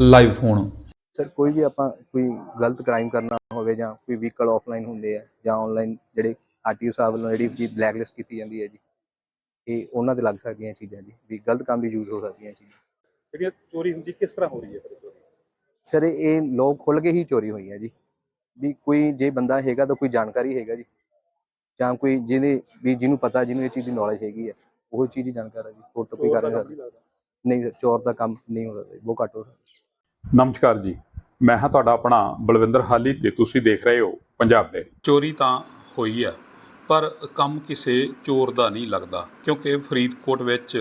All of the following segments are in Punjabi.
ਲਾਈਵ ਫੋਨ ਸਰ ਕੋਈ ਵੀ ਆਪਾਂ ਕੋਈ ਗਲਤ ਕ੍ਰਾਈਮ ਕਰਨਾ ਹੋਵੇ ਜਾਂ ਕੋਈ ਵਹੀਕਲ ਆਫਲਾਈਨ ਹੁੰਦੇ ਆ ਜਾਂ ਆਨਲਾਈਨ ਜਿਹੜੇ ਆਰਟੀਓ ਸਾਹਿਬ ਵੱਲੋਂ ਜਿਹੜੀ ਜੀ ਬਲੈਕ ਲਿਸਟ ਕੀਤੀ ਜਾਂਦੀ ਹੈ ਜੀ ਇਹ ਉਹਨਾਂ ਤੇ ਲੱਗ ਸਕਦੀਆਂ ਚੀਜ਼ਾਂ ਜੀ ਵੀ ਗਲਤ ਕੰਮ ਵੀ ਯੂਜ਼ ਹੋ ਸਕਦੀਆਂ ਚੀਜ਼ਾਂ। ਜਿਹੜੀਆਂ ਚੋਰੀ ਹੁੰਦੀ ਕਿਸ ਤਰ੍ਹਾਂ ਹੋ ਰਹੀ ਹੈ ਫਿਰ ਚੋਰੀ? ਸਰ ਇਹ ਲੋਕ ਖੁੱਲ ਕੇ ਹੀ ਚੋਰੀ ਹੋਈ ਹੈ ਜੀ। ਵੀ ਕੋਈ ਜੇ ਬੰਦਾ ਹੈਗਾ ਤਾਂ ਕੋਈ ਜਾਣਕਾਰੀ ਹੈਗਾ ਜੀ। ਜਾਂ ਕੋਈ ਜਿਹਨੇ ਵੀ ਜਿਹਨੂੰ ਪਤਾ ਜਿਹਨੂੰ ਇਹ ਚੀਜ਼ ਦੀ ਨੌਲੇਜ ਹੈਗੀ ਹੈ ਉਹ ਚੀਜ਼ ਦੀ ਜਾਣਕਾਰ ਹੈ ਜੀ। ਹੋਰ ਤਾਂ ਕੋਈ ਦਾ ਨਹੀਂ ਨਹੀਂ ਚੋਰ ਦਾ ਕੰਮ ਨਹੀਂ ਹੋ ਸਕਦਾ ਬਹੁਤ ਘੱਟ ਹੋ ਸਕਦਾ। ਨਮਸਕਾਰ ਜੀ। ਮੈਂ ਹਾਂ ਤੁਹਾਡਾ ਆਪਣਾ ਬਲਵਿੰਦਰ ਹਾਲੀ ਤੇ ਤੁਸੀਂ ਦੇਖ ਰਹੇ ਹੋ ਪੰਜਾਬ ਦੇ ਚੋਰੀ ਤਾਂ ਹੋਈ ਆ ਪਰ ਕੰਮ ਕਿਸੇ ਚੋਰ ਦਾ ਨਹੀਂ ਲੱਗਦਾ, ਕਿਉਂਕਿ ਫਰੀਦਕੋਟ ਵਿੱਚ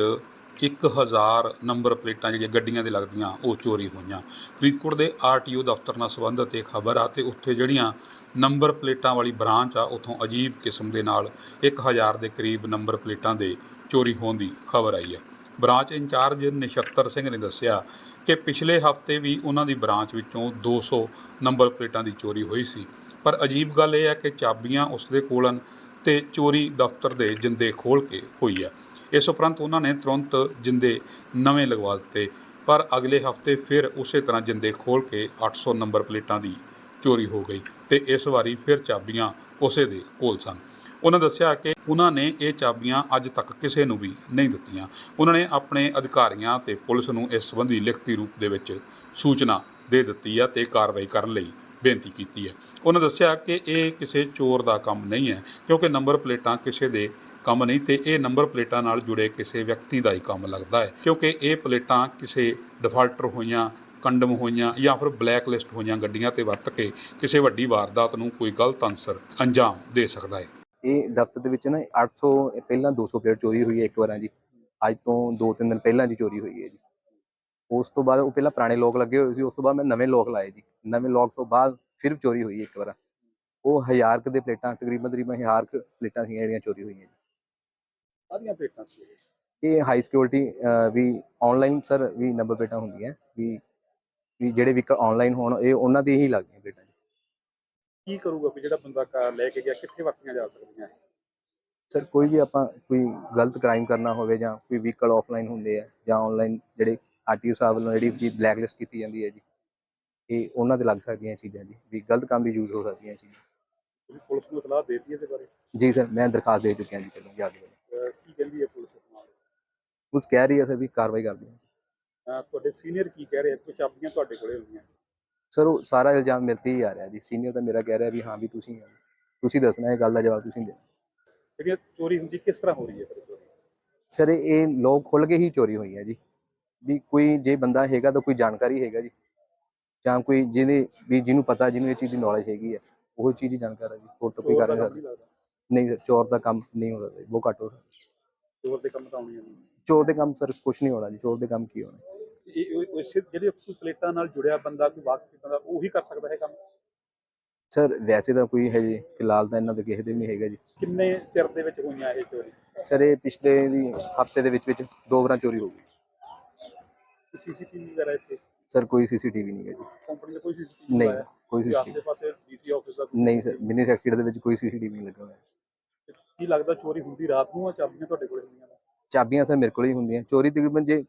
1000 ਨੰਬਰ ਪਲੇਟਾਂ ਜਿਹੜੀਆਂ ਗੱਡੀਆਂ ਦੇ ਲੱਗਦੀਆਂ, ਉਹ ਚੋਰੀ ਹੋਈਆਂ। ਫਰੀਦਕੋਟ ਦੇ ਆਰਟੀਓ ਦਫ਼ਤਰ ਨਾਲ ਸੰਬੰਧਿਤ ਇਹ ਖਬਰ ਆ ਤੇ ਉੱਥੇ ਜਿਹੜੀਆਂ ਨੰਬਰ ਪਲੇਟਾਂ ਵਾਲੀ ਬ੍ਰਾਂਚ ਆ, ਉੱਥੋਂ ਅਜੀਬ ਕਿਸਮ ਦੇ ਨਾਲ 1000 ਦੇ ਕਰੀਬ ਨੰਬਰ ਪਲੇਟਾਂ ਦੇ ਚੋਰੀ ਹੋਣ ਦੀ ਖਬਰ ਆਈ ਹੈ। ਬ੍ਰਾਂਚ ਇੰਚਾਰਜ ਨਿਸ਼ਤਰ ਸਿੰਘ ਨੇ ਦੱਸਿਆ ਕਿ ਪਿਛਲੇ ਹਫ਼ਤੇ ਵੀ ਉਹਨਾਂ ਦੀ ਬ੍ਰਾਂਚ ਵਿੱਚੋਂ 200 ਨੰਬਰ ਪਲੇਟਾਂ ਦੀ ਚੋਰੀ ਹੋਈ ਸੀ। ਪਰ ਅਜੀਬ ਗੱਲ ਇਹ ਹੈ ਕਿ ਚਾਬੀਆਂ ਉਸਦੇ ਕੋਲ ਹਨ ਤੇ ਚੋਰੀ ਦਫ਼ਤਰ ਦੇ ਜਿੰਦੇ ਖੋਲ ਕੇ ਹੋਈ ਹੈ। ਇਸ ਉਪਰੰਤ ਉਹਨਾਂ ਨੇ ਤੁਰੰਤ ਜਿੰਦੇ ਨਵੇਂ ਲਗਵਾ ਦਿੱਤੇ। ਪਰ ਅਗਲੇ ਹਫ਼ਤੇ ਫਿਰ ਉਸੇ ਤਰ੍ਹਾਂ ਜਿੰਦੇ ਖੋਲ ਕੇ 800 ਨੰਬਰ ਪਲੇਟਾਂ ਦੀ ਚੋਰੀ ਹੋ ਗਈ ਤੇ ਇਸ ਵਾਰੀ ਫਿਰ ਚਾਬੀਆਂ ਉਸੇ ਦੇ ਕੋਲ ਸਨ। ਉਹਨਾਂ ਦੱਸਿਆ ਕਿ ਉਹਨਾਂ ਨੇ ਇਹ ਚਾਬੀਆਂ ਅੱਜ ਤੱਕ ਕਿਸੇ ਨੂੰ ਵੀ ਨਹੀਂ ਦਿੱਤੀਆਂ। ਉਹਨਾਂ ਨੇ ਆਪਣੇ ਅਧਿਕਾਰੀਆਂ ਤੇ ਪੁਲਿਸ ਨੂੰ ਇਸ ਸੰਬੰਧੀ ਲਿਖਤੀ ਰੂਪ ਦੇ ਵਿੱਚ ਸੂਚਨਾ ਦੇ ਦਿੱਤੀ ਹੈ ਤੇ ਕਾਰਵਾਈ ਕਰਨ ਲਈ ਬੇਨਤੀ ਕੀਤੀ ਹੈ। ਉਹਨਾਂ ਦੱਸਿਆ ਕਿ ਇਹ ਕਿਸੇ ਚੋਰ ਦਾ ਕੰਮ ਨਹੀਂ ਹੈ, ਕਿਉਂਕਿ ਨੰਬਰ ਪਲੇਟਾਂ ਕਿਸੇ ਦੇ ਕੰਮ ਨਹੀਂ ਤੇ ਇਹ ਨੰਬਰ ਪਲੇਟਾਂ ਨਾਲ ਜੁੜੇ ਕਿਸੇ ਵਿਅਕਤੀ ਦਾ ਹੀ ਕੰਮ ਲੱਗਦਾ ਹੈ, ਕਿਉਂਕਿ ਇਹ ਪਲੇਟਾਂ ਕਿਸੇ ਡਿਫਾਲਟਰ ਹੋਈਆਂ, ਕੰਡਮ ਹੋਈਆਂ ਜਾਂ ਫਿਰ ਬਲੈਕ ਲਿਸਟ ਹੋਈਆਂ ਗੱਡੀਆਂ ਤੇ ਵਰਤ ਕੇ ਕਿਸੇ ਵੱਡੀ ਵਾਰਦਾਤ ਨੂੰ ਕੋਈ ਗਲਤ ਅਨਸਰ ਅੰਜਾਮ ਦੇ ਸਕਦਾ ਹੈ। ਇਹ ਦਫ਼ਤਰ ਦੇ ਵਿੱਚ ਨਾ 800 ਪਹਿਲਾਂ 200 ਪਲੇਟ ਚੋਰੀ ਹੋਈ ਹੈ ਇੱਕ ਵਾਰਾਂ ਜੀ। ਅੱਜ ਤੋਂ 2-3 ਦਿਨ ਪਹਿਲਾਂ ਦੀ ਚੋਰੀ ਹੋਈ ਹੈ ਜੀ। ਉਸ ਤੋਂ ਬਾਅਦ ਉਹ ਪਹਿਲਾਂ ਪੁਰਾਣੇ ਲੋਕ ਲੱਗੇ ਹੋਏ ਸੀ ਉਸ ਤੋਂ ਬਾਅਦ ਮੈਂ ਨਵੇਂ ਲੋਕ ਲਾਏ ਜੀ। ਨਵੇਂ ਲੋਕ ਤੋਂ ਬਾਅਦ ਫਿਰ ਚੋਰੀ ਹੋਈ ਇੱਕ ਵਾਰ। ਉਹ ਹਜ਼ਾਰ ਕੁ ਦੇ ਪਲੇਟਾਂ ਤਕਰੀਬਨ ਤਕਰੀਬਨ ਹਜ਼ਾਰ ਕੁ ਪਲੇਟਾਂ ਸੀਗੀਆਂ ਜਿਹੜੀਆਂ ਚੋਰੀ ਹੋਈਆਂ ਜੀ। ਸਾਰੀਆਂ ਪਲੇਟਾਂ ਸੀ ਇਹ। ਹਾਈ ਸਿਕਿਉਰਿਟੀ ਵੀ ਆਨਲਾਈਨ ਸਰ ਵੀ ਨੰਬਰ ਪਲੇਟਾਂ ਹੁੰਦੀਆਂ ਵੀ ਵੀ ਜਿਹੜੇ ਵੀ ਆਨਲਾਈਨ ਹੋਣ ਇਹ ਉਹਨਾਂ ਦੀ ਹੀ ਲੱਗਦੀਆਂ ਪਲੇਟਾਂ ਜੀ ਕੀ ਕਰੂਗਾ ਵੀ ਜਿਹੜਾ ਬੰਦਾ ਕਾਰ ਲੈ ਕੇ ਗਿਆ ਕਿੱਥੇ ਵਰਤੀਆਂ ਜਾ ਸਕਦੀਆਂ? ਇਹ? ਸਰ ਕੋਈ ਵੀ ਆਪਾਂ ਕੋਈ ਗਲਤ ਕ੍ਰਾਈਮ ਕਰਨਾ ਹੋਵੇ ਜਾਂ ਕੋਈ ਵਹੀਕਲ ਆਫਲਾਈਨ ਹੁੰਦੇ ਆ ਜਾਂ ਆਨਲਾਈਨ ਜਿਹੜੇ ਆਰਟੀਓ ਸਾਹਿਬ ਵੱਲੋਂ ਜਿਹੜੀ ਜੀ ਬਲੈਕ ਲਿਸਟ ਕੀਤੀ ਜਾਂਦੀ ਹੈ ਜੀ ਇਹ ਉਹਨਾਂ ਤੇ ਲੱਗ ਸਕਦੀਆਂ ਚੀਜ਼ਾਂ ਜੀ ਵੀ ਗਲਤ ਕੰਮ ਵੀ ਯੂਜ਼ ਹੋ ਸਕਦੀਆਂ ਚੀਜ਼ਾਂ। ਤੁਸੀਂ ਪੁਲਿਸ ਨੂੰ ਇਤਲਾਹ ਦੇਤੀ ਇਹਦੇ ਬਾਰੇ? ਜੀ ਸਰ ਮੈਂ ਦਰਖਾਸਤ ਦੇ ਚੁੱਕਿਆ ਜੀ ਪਹਿਲਾਂ ਯਾਦ ਕਰੋ। ਅਹ ਕੀ ਕਹਿੰਦੀ ਹੈ ਪੁਲਿਸ ਇਸ ਪੁਲਿਸ ਕਹਿ ਰਹੀ ਹੈ ਸਰ ਵੀ ਕਾਰਵਾਈ ਕਰਦੀ ਹੈ। ਅਹ ਤੁਹਾਡੇ ਸੀਨੀਅਰ ਕੀ ਕਹਿ ਰਹੇ ਆ? ਕੋਈ ਚਾਬੀਆਂ ਤੁਹਾਡੇ ਕੋਲੇ ਹੁੰਦੀਆਂ ਸਰ ਉਹ ਸਾਰਾ ਇਲਜ਼ਾਮ ਮੇਰੇ ਤੇ ਹੀ ਆ ਰਿਹਾ ਜੀ। ਸੀਨੀਅਰ ਤਾਂ ਮੇਰਾ ਕਹਿ ਰਿਹਾ ਵੀ ਹਾਂ ਵੀ ਤੁਸੀਂ ਆ। ਤੁਸੀਂ ਦੱਸਣਾ ਇਹ ਗੱਲ ਦਾ ਜਵਾਬ ਤੁਸੀਂ ਦੇਣਾ। ਜਿਹੜੀਆਂ ਚੋਰੀ ਹੁੰਦੀ ਕਿਸ ਤਰ੍ਹਾਂ ਹੋ ਰਹੀ ਹੈ ਚੋਰੀ? ਸਰ ਇਹ ਲੋਕ ਖੁੱਲ ਕੇ ਹੀ ਚੋਰੀ ਹੋਈ ਹੈ ਜੀ। ਵੀ ਕੋਈ ਜੇ ਬੰਦਾ ਹੈਗਾ ਤਾਂ ਕੋਈ ਜਾਣਕਾਰੀ ਹੈਗਾ ਜੀ। ਜਾਂ ਕੋਈ ਜਿਹਨੇ ਵੀ ਜਿਹਨੂੰ ਪਤਾ ਜਿਹਨੂੰ ਇਹ ਚੀਜ਼ ਦੀ ਨੌਲੇਜ ਹੈਗੀ ਹੈ ਉਹ ਚੀਜ਼ ਦੀ ਜਾਣਕਾਰ ਹੈ ਜੀ। ਹੋਰ ਤਾਂ ਕੋਈ ਚੋਰ ਕਰ ਦਾ ਨਹੀਂ ਸਰ ਚੋਰ ਦਾ ਕੰਮ ਨਹੀਂ ਹੋ ਸਕਦਾ ਬਹੁਤ ਘੱਟ ਹੋ ਸਕਦਾ। ਚੋਰ ਦੇ ਕੰਮ ਤਾਂ ਆਉਣੀਆਂ ਨਹੀਂ ਚੋਰ ਦੇ ਕੰਮ ਸਰ ਕੁਝ ਨਹੀਂ ਹੋਣਾ ਜੀ। ਚੋਰ ਦੇ ਕੰਮ ਕੀ ਹੋਣਾ? ਇਹ ਇਸੇ ਜਿਹੜੇ ਪਲੇਟਾਂ ਨਾਲ ਜੁੜਿਆ ਬੰਦਾ ਕੋਈ ਵਾਕਫੀ ਬੰਦਾ ਉਹੀ ਕਰ ਸਕਦਾ ਹੈ ਕੰਮ? ਸਰ ਵੈਸੇ ਤਾਂ ਕੋਈ ਹੈ ਜੀ ਫਿਲਹਾਲ ਤਾਂ ਇਹਨਾਂ ਦਾ ਕਿਸੇ ਦੇ ਵੀ ਨਹੀਂ ਹੈਗਾ ਜੀ। ਕਿੰਨੇ ਚਿਰ ਦੇ ਵਿੱਚ ਹੋਈਆਂ ਇਹ ਚੋਰੀ? ਸਰ ਇਹ ਪਿਛਲੇ ਦੀ ਹਫ਼ਤੇ ਦੇ ਵਿੱਚ ਵਿੱਚ ਦੋ ਵਾਰਾਂ ਚੋਰੀ ਹੋ ਗਈ। ਸੀਸੀਟੀਵੀ ਵਗੈਰਾ ਇੱਥੇ? ਸਰ ਕੋਈ ਸੀਸੀਟੀਵੀ ਨਹੀਂ ਹੈ ਜੀ। ਕੰਪਨੀ ਦਾ ਕੋਈ ਸੀਸੀਟੀਵੀ ਨਹੀਂ ਕੋਈ ਆਸੇ ਸੀਸੀਟੀਵੀ ਪਾਸੇ ਡੀਸੀ ਆਫਿਸ ਦਾ? ਨਹੀਂ ਸਰ ਮਿਨੀ ਸੈਕਟਰੀ ਦੇ ਵਿੱਚ ਕੋਈ ਸੀਸੀਟੀਵੀ ਨਹੀਂ ਲੱਗਾ ਹੋਇਆ। ਕੀ ਲੱਗਦਾ ਚੋਰੀ ਹੁੰਦੀ ਰਾਤ ਨੂੰ ਆ ਚਾਬੀਆਂ ਤੁਹਾਡੇ ਕੋਲ ਹੁੰਦੀਆਂ ਨੇ? ਚਾਬੀਆਂ ਸਰ ਮੇਰੇ ਕੋਲ ਹੀ ਹੁੰਦੀਆਂ। ਚੋਰੀ ਤਕਰੀਬਨ ਜੇ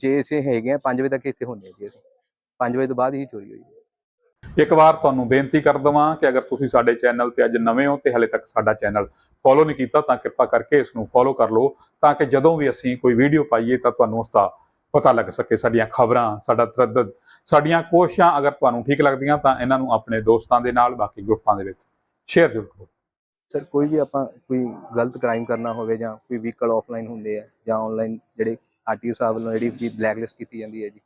ਜੇ ਅਸੀਂ ਹੈਗੇ ਆ 5 ਵਜੇ ਤੱਕ ਇੱਥੇ ਹੁੰਦੇ ਆ ਜੀ ਅਸੀਂ। 5 ਵਜੇ ਤੋਂ ਬਾਅਦ ਹੀ ਚੋਰੀ ਹੋਈ ਇੱਕ ਵਾਰ ਤੁਹਾਨੂੰ ਬੇਨਤੀ ਕਰ ਦਵਾਂ ਕਿ ਅਗਰ ਤੁਸੀਂ ਸਾਡੇ ਚੈਨਲ ਤੇ ਅੱਜ ਨਵੇਂ ਹੋ ਤੇ ਹਲੇ ਤੱਕ ਸਾਡਾ ਚੈਨਲ ਫੋਲੋ ਨਹੀਂ ਕੀਤਾ ਤਾਂ ਕਿਰਪਾ ਕਰਕੇ ਇਸ ਨੂੰ ਫੋਲੋ ਕਰ ਲਓ ਤਾਂ ਕਿ ਜਦੋਂ ਵੀ ਅਸੀਂ ਕੋਈ ਵੀਡੀਓ ਪਾਈਏ ਤਾਂ ਤੁਹਾਨੂੰ ਉਸ ਦਾ ਪਤਾ ਲੱਗ ਸਕੇ ਸਾਡੀਆਂ ਖਬਰਾਂ ਸਾਡਾ ਤਰੱਦਦ ਸਾਡੀਆਂ ਕੋਸ਼ਿਸ਼ਾਂ ਅਗਰ ਤੁਹਾਨੂੰ ਠੀਕ ਲੱਗਦੀਆਂ ਤਾਂ ਇਹਨਾਂ ਨੂੰ ਆਪਣੇ ਦੋਸਤਾਂ ਦੇ ਨਾਲ ਬਾਕੀ ਗਰੁੱਪਾਂ ਦੇ ਵਿੱਚ ਸ਼ੇਅਰ ਜ਼ਰੂਰ ਕਰੋ। ਸਰ ਕੋਈ ਵੀ ਆਪਾਂ ਕੋਈ ਗਲਤ ਕ੍ਰਾਈਮ ਕਰਨਾ ਹੋਵੇ ਜਾਂ ਕੋਈ ਵਹੀਕਲ ਆਫਲਾਈਨ ਹੁੰਦੇ ਆ ਜਾਂ ਆਨਲਾਈਨ ਜਿਹੜੇ ਆਰਟੀਓ ਸਾਹਿਬ ਵੱਲੋਂ ਜਿਹੜੀ ਜੀ ਬਲੈਕ ਲਿਸਟ ਕੀਤੀ ਜਾਂਦੀ ਹੈ ਜੀ।